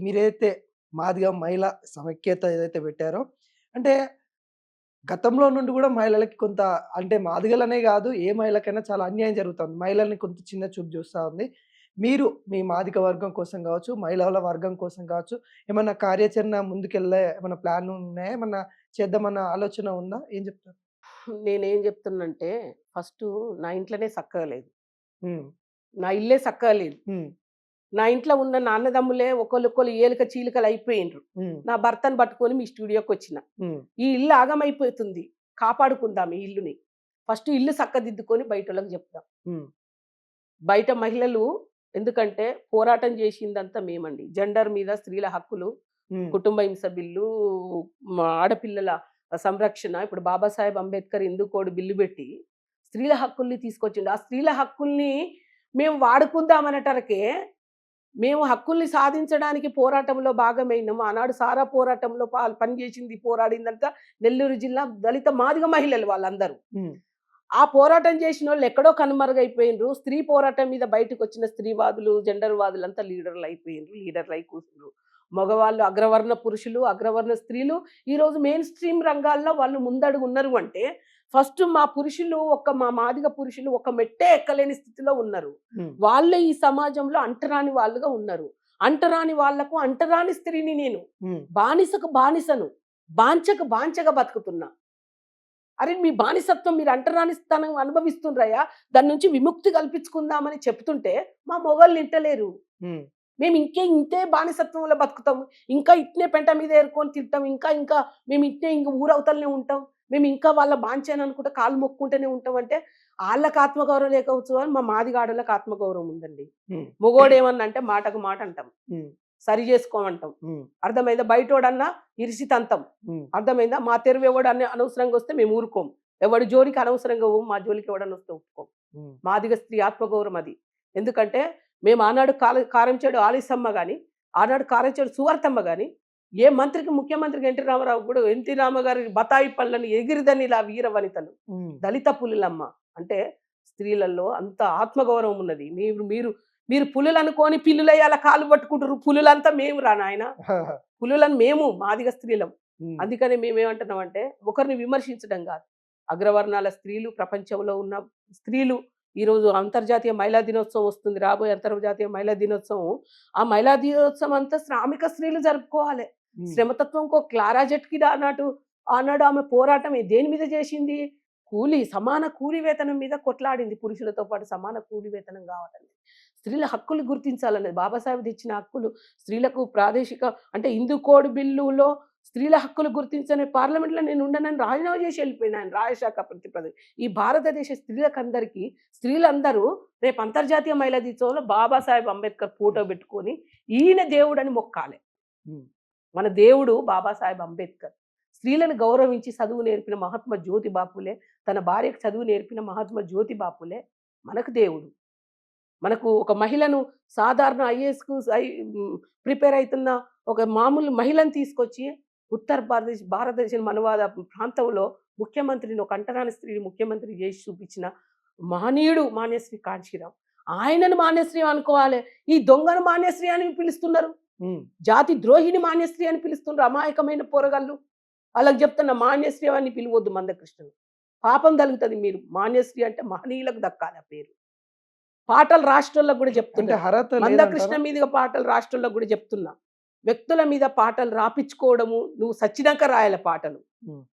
మీరైతే మాదిగా మహిళ సమైక్యత ఏదైతే పెట్టారో అంటే గతంలో నుండి కూడా మహిళలకి కొంత అంటే మాదిగలనే కాదు ఏ మహిళకైనా చాలా అన్యాయం జరుగుతుంది. మహిళల్ని కొంత చిన్న చూపు చూస్తూ ఉంది. మీరు మీ మాదిక వర్గం కోసం కావచ్చు మహిళల వర్గం కోసం కావచ్చు ఏమన్నా కార్యాచరణ ముందుకెళ్ళే ఏమన్నా ప్లాన్ ఉన్నాయా? ఏమన్నా చేద్దామన్న ఆలోచన ఉందా? ఏం చెప్తారు? నేనేం చెప్తున్నంటే ఫస్ట్ నా ఇంట్లోనే చక్కగా లేదు. ఉమ్, నా ఇల్లే చక్కగా లేదు. ఉమ్, నా ఇంట్లో ఉన్న నాన్నదమ్ములే ఒకళ్ళొకళ్ళు ఏలిక చీలికలు అయిపోయినరు. నా భర్తను పట్టుకొని మీ స్టూడియోకి వచ్చిన. ఈ ఇల్లు ఆగమైపోతుంది. కాపాడుకుందాం ఈ ఇల్లుని. ఫస్ట్ ఇల్లు చక్కదిద్దుకొని బయట వాళ్ళకి చెప్దాం. ఉమ్, బయట మహిళలు ఎందుకంటే పోరాటం చేసిందంతా మేమండి. జెండర్ మీద స్త్రీల హక్కులు కుటుంబ హింస బిల్లు ఆడపిల్లల సంరక్షణ ఇప్పుడు బాబాసాహెబ్ అంబేద్కర్ హిందూ కోడ్ బిల్లు పెట్టి స్త్రీల హక్కుల్ని తీసుకొచ్చిండు. ఆ స్త్రీల హక్కుల్ని మేము వాడుకుందామనటరకే మేము హక్కుల్ని సాధించడానికి పోరాటంలో భాగమైనాము. ఆనాడు సారా పోరాటంలో పనిచేసింది పోరాడిందంతా నెల్లూరు జిల్లా దళిత మాదిగ మహిళలు వాళ్ళందరూ. ఆ పోరాటం చేసిన వాళ్ళు ఎక్కడో కనుమరుగైపోయినరు. స్త్రీ పోరాటం మీద బయటకు వచ్చిన స్త్రీవాదులు జెండర్ వాదులంతా లీడర్లు అయిపోయినరు లీడర్లు అయి కూర్చున్నారు మగవాళ్ళు అగ్రవర్ణ పురుషులు అగ్రవర్ణ స్త్రీలు. ఈరోజు మెయిన్ స్ట్రీమ్ రంగాల్లో వాళ్ళు ముందడుగు ఉన్నారు అంటే ఫస్ట్ మా పురుషులు ఒక మా మాదిగ పురుషులు ఒక మెట్టే ఎక్కలేని స్థితిలో ఉన్నారు. వాళ్ళే ఈ సమాజంలో అంటరాని వాళ్ళుగా ఉన్నారు. అంటరాని వాళ్ళకు అంటరాని స్త్రీని నేను. బానిసకు బానిసను. బాంచకు బాంచగా బతుకుతున్నా. అరే మీ బానిసత్వం మీరు అంటరానిస్తానం అనుభవిస్తుండ్రయ్యా? దాని నుంచి విముక్తి కల్పించుకుందామని చెప్తుంటే మా మొగళ్ళు ఇంటలేరు ఉమ్, మేము ఇంకే ఇంతే బానిసత్వంలో బతుకుతాము ఇంకా ఇట్నే పెంట మీద ఏరుకొని తింటాం. ఇంకా ఇంకా మేము ఇట్నే ఇంక ఊరవతలనే ఉంటాం. మేము ఇంకా వాళ్ళ బాంచాను అనుకుంటే కాలు మొక్కుంటూనే ఉంటాం అంటే వాళ్ళకి ఆత్మగౌరవం లేకపోవచ్చు అని మా మాదిగాడులకు ఆత్మగౌరవం ఉందండి. మొగోడు ఏమన్నా అంటే మాటకు మాట అంటాం. సరి చేసుకోమంటాం. అర్థమైందా? బయటోడన్నా ఇరిసి తంతం. ఉమ్, అర్థమైందా? మా తెరువు ఎవడు అనే అనవసరంగా వస్తే మేము ఊరుకోం. ఎవడి జోలికి అనవసరంగా మా జోలికి ఎవడని వస్తే ఒప్పుకోం. మాదిగ స్త్రీ ఆత్మగౌరవం అది. ఎందుకంటే మేము ఆనాడు కాల కారంచేడు ఆలిసమ్మ కానీ ఆనాడు కారంచేడు సువార్తమ్మ కానీ ఏ మంత్రికి ముఖ్యమంత్రికి ఎన్టీ రామారావు కూడా ఎన్టీ రామగారి బతాయి పళ్ళని ఎగిరిదని ఇలా వీర వనితలు దళిత పులులమ్మ అంటే స్త్రీలలో అంత ఆత్మగౌరవం ఉన్నది. మీరు మీరు మీరు పులులు అనుకొని పిల్లులయ్యాల కాలు పట్టుకుంటారు పులులంతా మేము రా నాయన. పులులను మేము మాదిగ స్త్రీలం. అందుకని మేమేమంటున్నామంటే ఒకరిని విమర్శించడం కాదు. అగ్రవర్ణాల స్త్రీలు ప్రపంచంలో ఉన్న స్త్రీలు ఈరోజు అంతర్జాతీయ మహిళా దినోత్సవం వస్తుంది. రాబోయే అంతర్జాతీయ మహిళా దినోత్సవం. ఆ మహిళా దినోత్సవం అంతా శ్రామిక స్త్రీలు జరుపుకోవాలి. శ్రమతత్వంకో క్లారా జట్కి ఆనాడు ఆనాడు ఆమె పోరాటం దేని మీద చేసింది? కూలి సమాన కూలి వేతనం మీద కొట్లాడింది పురుషులతో పాటు సమాన కూలి వేతనం కావాలని. స్త్రీల హక్కులు గుర్తించాలనేది బాబాసాహెబ్ ఇచ్చిన హక్కులు. స్త్రీలకు ప్రాదేశిక అంటే హిందూ కోడ్ బిల్లులో స్త్రీల హక్కులు గుర్తించని పార్లమెంట్లో నేను ఉండనని రాజీనామా చేసి వెళ్ళిపోయినాను రాయశాఖ ప్రతిపది ఈ భారతదేశ స్త్రీలకు అందరికీ స్త్రీలందరూ రేపు అంతర్జాతీయ మహిళా దినోత్సవంలో బాబాసాహెబ్ అంబేద్కర్ ఫోటో పెట్టుకొని ఈయన దేవుడని మొక్కాలి. మన దేవుడు బాబాసాహెబ్ అంబేద్కర్. స్త్రీలను గౌరవించి చదువు నేర్పిన మహాత్మ జ్యోతి బాపులే తన భార్యకు చదువు నేర్పిన మహాత్మ జ్యోతి బాపులే మనకు దేవుడు. మనకు ఒక మహిళను సాధారణ ఐఏఎస్కు ప్రిపేర్ అవుతున్న ఒక మామూలు మహిళను తీసుకొచ్చి ఉత్తర భారతదేశ భారతదేశం మనవాద ప్రాంతంలో ముఖ్యమంత్రిని ఒక అంటరాని స్త్రీని ముఖ్యమంత్రి చేసి చూపించిన మహనీయుడు మాన్యశ్రీ కాంచీరావు. ఆయనను మాన్యశ్రీ అనుకోవాలి. ఈ దొంగను మాన్యశ్రీ అని పిలుస్తున్నారు. జాతి ద్రోహిని మాన్యశ్రీ అని పిలుస్తున్నారు అమాయకమైన పోరగాళ్ళు. వాళ్ళకి చెప్తున్న మాన్యశ్రీ అని పిలవద్దు మందకృష్ణను పాపం తగులుతుంది మీరు. మాన్యశ్రీ అంటే మహనీయులకు దక్కాలి ఆ పేరు. పాటలు రాష్ట్రాలకు కూడా అర్హత మందకృష్ణ? మీదుగా పాటలు రాష్ట్రాలకు కూడా చెప్తున్నా. వ్యక్తుల మీద పాటలు రాపించుకోవడము నువ్వు సచ్చినాక రాయాల పాటలు.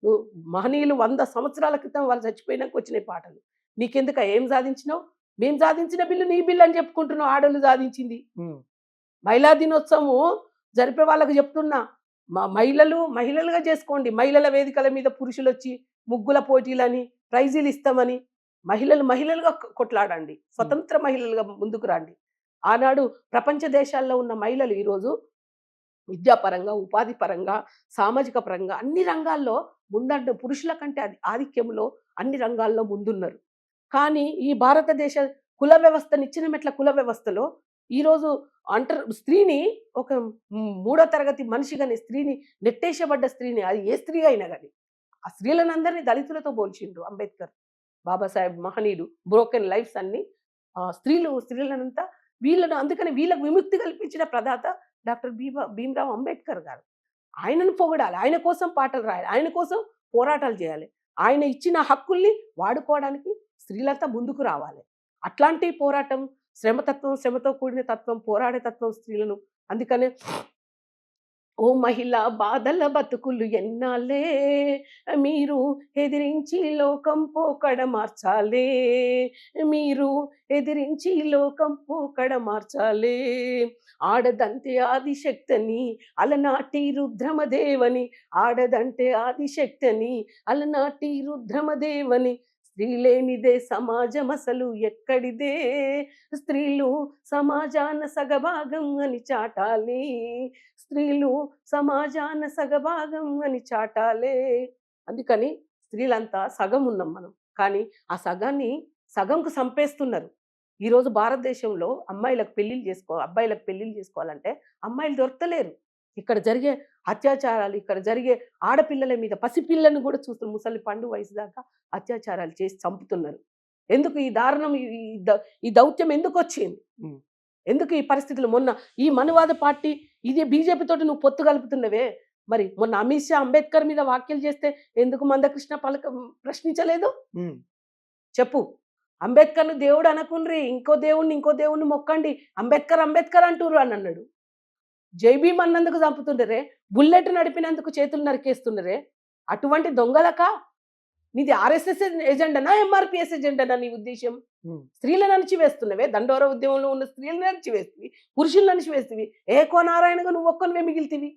నువ్వు మహనీయులు వంద సంవత్సరాల క్రితం వాళ్ళు చచ్చిపోయినాక వచ్చినాయి పాటలు. నీకెందుక ఏం సాధించినావు? మేం సాధించిన బిల్లు నీ బిల్లు అని చెప్పుకుంటున్నావు ఆడోళ్ళు సాధించింది. మహిళా దినోత్సవం జరిపే వాళ్ళకి చెప్తున్నా. మా మహిళలు మహిళలుగా చేసుకోండి. మహిళల వేదికల మీద పురుషులు వచ్చి ముగ్గుల పోటీలని ప్రైజీలు ఇస్తామని మహిళలు మహిళలుగా కొట్లాడండి. స్వతంత్ర మహిళలుగా ముందుకు రండి. ఆనాడు ప్రపంచ దేశాల్లో ఉన్న మహిళలు ఈరోజు విద్యాపరంగా ఉపాధి పరంగా సామాజిక పరంగా అన్ని రంగాల్లో ముందంట పురుషుల కంటే అది ఆధిక్యంలో అన్ని రంగాల్లో ముందున్నారు. కానీ ఈ భారతదేశ కుల వ్యవస్థనిచ్చిన మెట్ల కుల వ్యవస్థలో ఈరోజు అంటర్ స్త్రీని ఒక మూడో తరగతి మనిషిగాని స్త్రీని నెట్టేసబడ్డ స్త్రీని అది ఏ స్త్రీ అయినా కానీ ఆ స్త్రీలను అందరినీ దళితులతో పోల్చిండు అంబేద్కర్ బాబాసాహెబ్ మహనీయుడు. బ్రోకెన్ లైఫ్స్ అన్ని ఆ, స్త్రీలు స్త్రీలనంతా వీళ్ళను అందుకని వీళ్ళకు విముక్తి కల్పించిన ప్రదాత డాక్టర్ భీమా భీమరావు అంబేద్కర్ గారు. ఆయనను పొగడాలి ఆయన కోసం పాటలు రాయాలి ఆయన కోసం పోరాటాలు చేయాలి. ఆయన ఇచ్చిన హక్కుల్ని వాడుకోవడానికి స్త్రీలంతా ముందుకు రావాలి. అట్లాంటి పోరాటం శ్రమతత్వం శ్రమతో కూడిన తత్వం పోరాడే తత్వం స్త్రీలను. అందుకనే ఓ మహిళ బాధల బతుకులు ఎన్నాలే మీరు ఎదిరించి లోకం పోకడ మార్చాలే? మీరు ఎదిరించి లోకం పోకడ మార్చాలే? ఆడదంటే ఆదిశక్తిని అలనాటి రుద్రమదేవని. ఆడదంటే ఆదిశక్తిని అలనాటి రుద్రమదేవని. స్త్రీ లేనిదే సమాజం అసలు ఎక్కడిదే? స్త్రీలు సమాజాన సగభాగం అని చాటాలి. స్త్రీలు సమాజాన సగభాగం అని చాటాలే. అందుకని స్త్రీలంతా సగం ఉన్నాం మనం. కానీ ఆ సగాన్ని సగంకు సంపేస్తున్నారు. ఈరోజు భారతదేశంలో అమ్మాయిలకు పెళ్ళిళ్ళు చేసుకో అబ్బాయిలకు పెళ్ళిళ్ళు చేసుకోవాలంటే అమ్మాయిలు దొరకలేరు. ఇక్కడ జరిగే అత్యాచారాలు ఇక్కడ జరిగే ఆడపిల్లల మీద పసిపిల్లను కూడా చూస్తున్నారు ముసలి పండు వయసు దాకా అత్యాచారాలు చేసి చంపుతున్నారు. ఎందుకు ఈ దారుణం ఈ- ఈ ద- ఈ దౌత్యం ఎందుకు వచ్చింది. ఎందుకు ఈ పరిస్థితులు? మొన్న ఈ మనువాద పార్టీ ఇది బీజేపీ తోటి నువ్వు పొత్తు కలుపుతున్నవే. మరి మొన్న అమిత్ షా అంబేద్కర్ మీద వ్యాఖ్యలు చేస్తే ఎందుకు మందకృష్ణ పలక ప్రశ్నించలేదు. చెప్పు. అంబేద్కర్ను దేవుడు అనకుండ్రి ఇంకో దేవుణ్ణి ఇంకో దేవుణ్ణి మొక్కండి అంబేద్కర్ అంబేద్కర్ అంటుర్రు అని అన్నాడు. జై భీమ్ అన్నందుకు చంపుతుండరే బుల్లెట్ నడిపినందుకు చేతులు నరికేస్తుండరే అటువంటి దొంగలక నీది ఆర్ఎస్ఎస్ ఎజెండానా ఎంఆర్పిఎస్ ఎజెండానా నీ ఉద్దేశం. స్త్రీలను అణిచివేస్తున్నవే దండోర ఉద్యమంలో ఉన్న స్త్రీలను అణిచివేస్తుంది పురుషులను అణిచివేస్తుంది ఏకో నారాయణగా నువ్వు ఒక్కనివే మిగిలితివి?